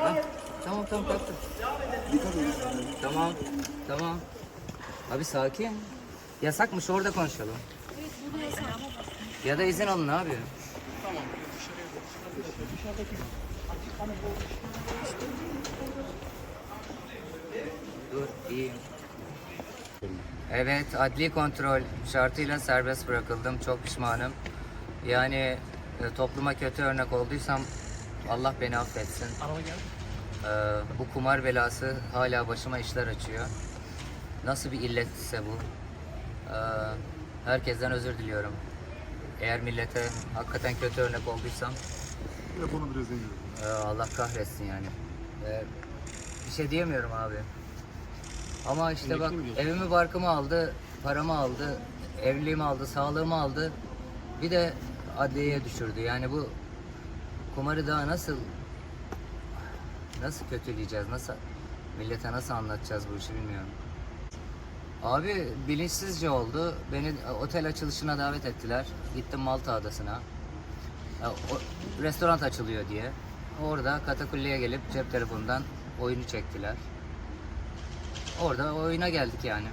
Ha, tamam tamam kalktım. Tamam tamam. Abi sakin. Yasakmış orada konuşalım. Ya da izin alın abi. Dur iyiyim. Evet adli kontrol şartıyla serbest bırakıldım. Çok pişmanım. Yani e, topluma kötü örnek olduysam Allah beni affetsin. Ee, bu kumar belası hala başıma işler açıyor. Nasıl bir illetse bu. Ee, herkesten özür diliyorum. Eğer millete hakikaten kötü örnek olduysam Telefonu biraz indir. ee, Allah kahretsin yani. Ee, bir şey diyemiyorum abi. Ama işte bak evimi barkımı aldı, paramı aldı, evliliğimi aldı, sağlığımı aldı. Bir de adliyeye düşürdü. Yani bu kumarı daha nasıl nasıl kötüleyeceğiz, nasıl millete nasıl anlatacağız bu işi bilmiyorum. Abi bilinçsizce oldu. Beni otel açılışına davet ettiler. Gittim Malta adasına. Ya, o, restoran açılıyor diye. Orada katakulliye gelip cep telefonundan oyunu çektiler. Orada oyuna geldik yani.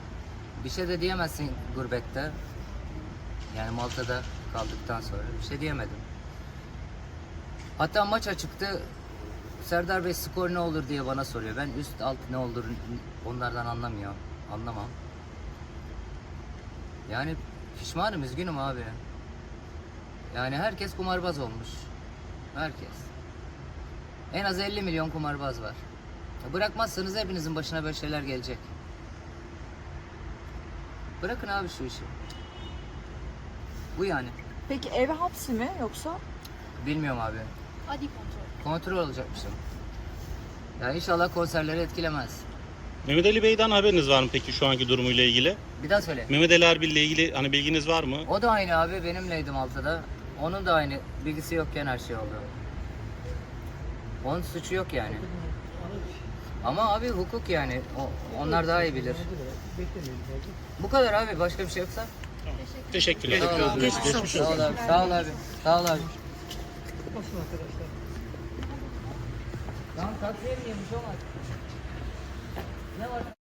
Bir şey de diyemezsin gurbette. Yani Malta'da kaldıktan sonra bir şey diyemedim. Hatta maç açıktı. Serdar Bey skor ne olur diye bana soruyor. Ben üst alt ne olur onlardan anlamıyorum. Anlamam. Yani pişmanım, üzgünüm abi. Yani herkes kumarbaz olmuş. Herkes. En az 50 milyon kumarbaz var. Bırakmazsanız hepinizin başına böyle şeyler gelecek. Bırakın abi şu işi. Bu yani. Peki eve hapsi mi yoksa? Bilmiyorum abi. Adli kontrol. Kontrol olacakmışım. Ya inşallah konserleri etkilemez. Mehmet Ali Bey'den haberiniz var mı peki şu anki durumuyla ilgili? Bir daha söyle. Mehmet Ali Erbil ile ilgili hani bilginiz var mı? O da aynı abi benimleydi Malta'da. Onun da aynı bilgisi yokken her şey oldu. Onun suçu yok yani. Ama abi hukuk yani. O, onlar daha iyi bilir. Bu kadar abi. Başka bir şey yoksa? Teşekkürler. Sağ ol abi. Sağ ol abi. Sağ ol abi. Sağ ol abi. Tamam taksiye mi yemiş olmaz? Ne var?